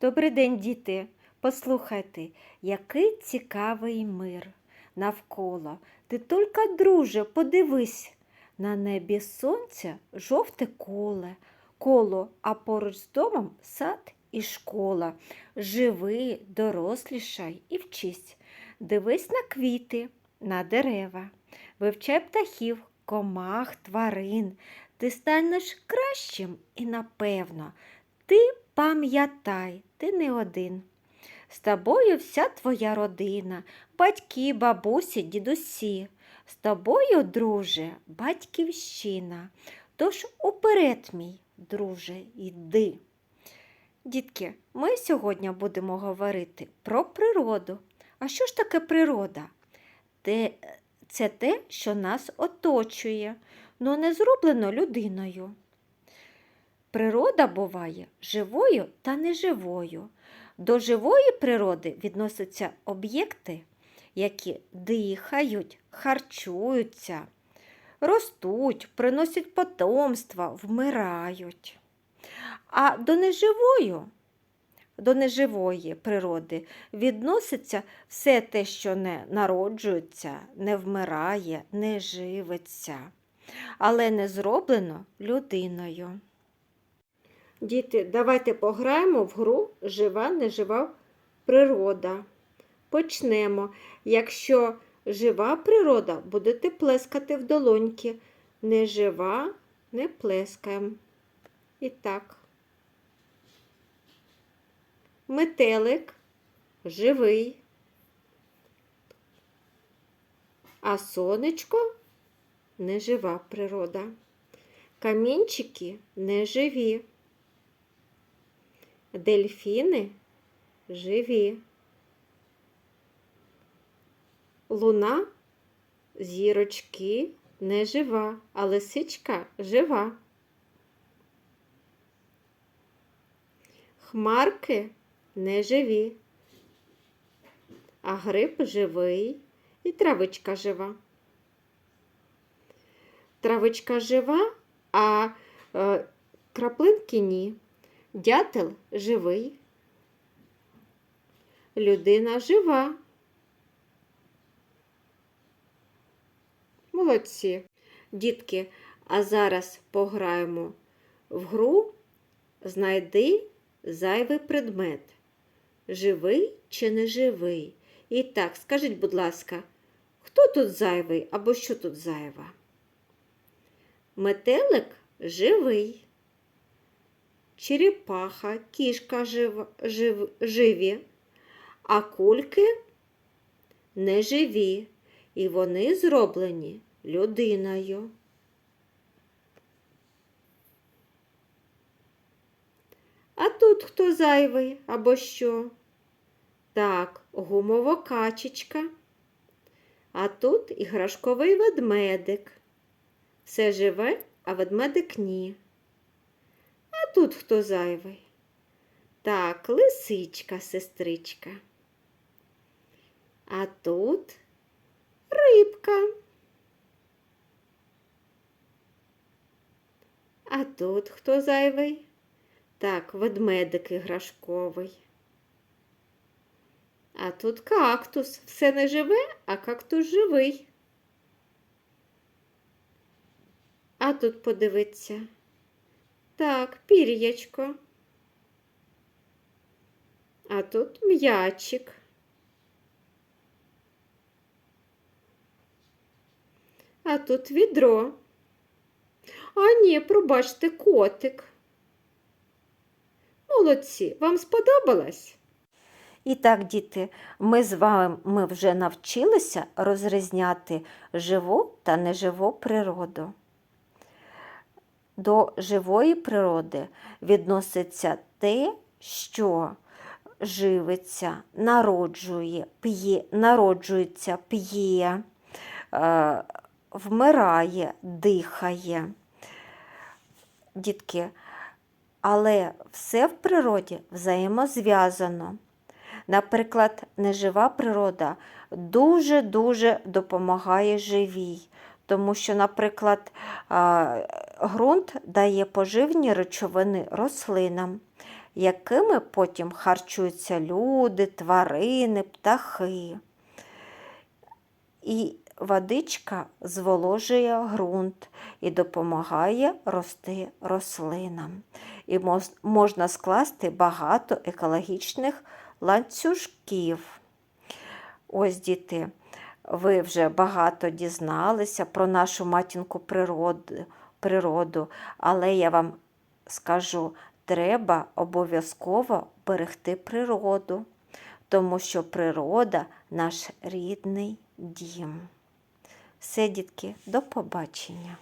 Добрий день, діти. Послухайте, який цікавий мир навколо. Ти тільки, друже, подивись. На небі сонця жовте коле, коло, а поруч з домом сад і школа. Живи, дорослішай і вчись. Дивись на квіти, на дерева, вивчай птахів, комах, тварин. Ти станеш кращим і напевно. Ти пам'ятай, ти не один. З тобою вся твоя родина, батьки, бабусі, дідусі. З тобою, друже, батьківщина. Тож уперед, мій, друже, йди. Дітки, ми сьогодні будемо говорити про природу. А що ж таке природа? Це те, що нас оточує, но не зроблено людиною. Природа буває живою та неживою. До живої природи відносяться об'єкти, які дихають, харчуються, ростуть, приносять потомства, вмирають. А до неживої, до неживої природи відноситься все те, що не народжується, не вмирає, не живиться, але не зроблено людиною. Діти, давайте пограємо в гру жива, нежива природа. Почнемо. Якщо жива природа, будете плескати в долоньки. Нежива, не плескаємо. І так. Метелик живий. А сонечко нежива природа. Камінчики неживі. Дельфіни живі. Луна зірочки не жива, а лисичка жива. Хмарки не живі, а гриб живий і травичка жива. Травичка жива, а е, краплинки ні. Дятел живий. Людина жива. Молодці. Дітки, а зараз пограємо в гру Знайди зайвий предмет. Живий чи не живий? І так, скажіть, будь ласка, хто тут зайвий або що тут зайве? Метелик живий черепаха, кішка жив, жив, живі, а кульки не живі, і вони зроблені людиною. А тут хто зайвий або що? Так, гумова качечка. А тут іграшковий ведмедик. Все живе, а ведмедик ні. Тут хто зайвий? Так, лисичка, сестричка. А тут рибка. А тут хто зайвий? Так, ведмедик іграшковий. А тут кактус. Все не живе, а кактус живий. А тут подивиться. Так, пір'ячко. А тут м'ячик. А тут відро. А ні, пробачте, котик. Молодці, вам сподобалось? І так, діти, ми з вами ми вже навчилися розрізняти живу та неживу природу. До живої природи відноситься те, що живиться, народжує, п'є, народжується, п'є, е, вмирає, дихає. Дітки, але все в природі взаємозв'язано. Наприклад, нежива природа дуже-дуже допомагає живій, тому що, наприклад, ґрунт дає поживні речовини рослинам, якими потім харчуються люди, тварини, птахи. І водичка зволожує ґрунт і допомагає рости рослинам. І можна скласти багато екологічних ланцюжків. Ось, діти, ви вже багато дізналися про нашу матінку природу, природу, але я вам скажу, треба обов'язково берегти природу, тому що природа наш рідний дім. Все, дітки, до побачення.